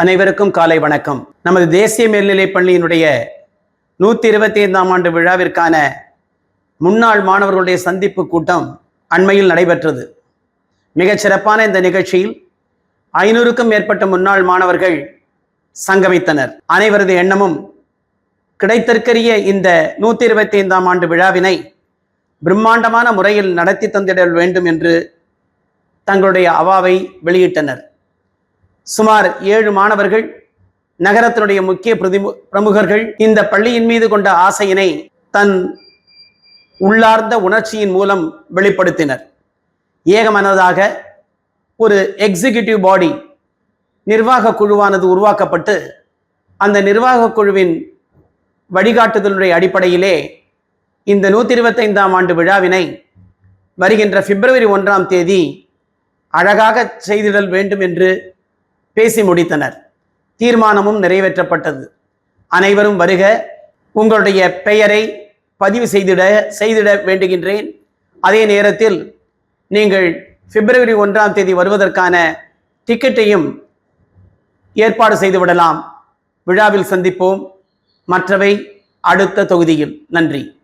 அனைவருக்கும் காலை வணக்கம். நமது தேசிய மேல்நிலைப் பள்ளியினுடைய நூற்றி இருபத்தி ஐந்தாம் ஆண்டு விழாவிற்கான முன்னாள் மாணவர்களுடைய சந்திப்பு கூட்டம் அண்மையில் நடைபெற்றது. மிகச் சிறப்பான இந்த நிகழ்ச்சியில் ஐநூறுக்கும் மேற்பட்ட முன்னாள் மாணவர்கள் சங்கமித்தனர். அனைவரது எண்ணமும் கிடைத்திருக்கிற இந்த நூற்றி இருபத்தி ஐந்தாம் ஆண்டு விழாவினை பிரம்மாண்டமான முறையில் நடத்தி தந்திட வேண்டும் என்று தங்களுடைய அவாவை வெளியிட்டனர். சுமார் ஏழு மாணவர்கள் நகரத்தினுடைய முக்கிய பிரதி பிரமுகர்கள் இந்த பள்ளியின் மீது கொண்ட ஆசையினை தன் உள்ளார்ந்த உணர்ச்சியின் மூலம் வெளிப்படுத்தினர். ஏகமனதாக ஒரு எக்ஸிகியூட்டிவ் பாடி நிர்வாக குழுவானது உருவாக்கப்பட்டு அந்த நிர்வாக குழுவின் வழிகாட்டுதலுடைய அடிப்படையிலே இந்த நூற்றி இருபத்தைந்தாம் ஆண்டு விழாவினை வருகின்ற பிப்ரவரி ஒன்றாம் தேதி அழகாக செய்திடல் வேண்டும் என்று பேசி முடித்தனர். தீர்மானமும் நிறைவேற்றப்பட்டது. அனைவரும் வருக உங்களுடைய பெயரை பதிவு செய்திட செய்திட வேண்டுகின்றேன். அதே நேரத்தில் நீங்கள் பிப்ரவரி ஒன்றாம் தேதி வருவதற்கான டிக்கெட்டையும் ஏற்பாடு செய்துவிடலாம். விழாவில் சந்திப்போம். மற்றவை அடுத்த தொகுதியில். நன்றி.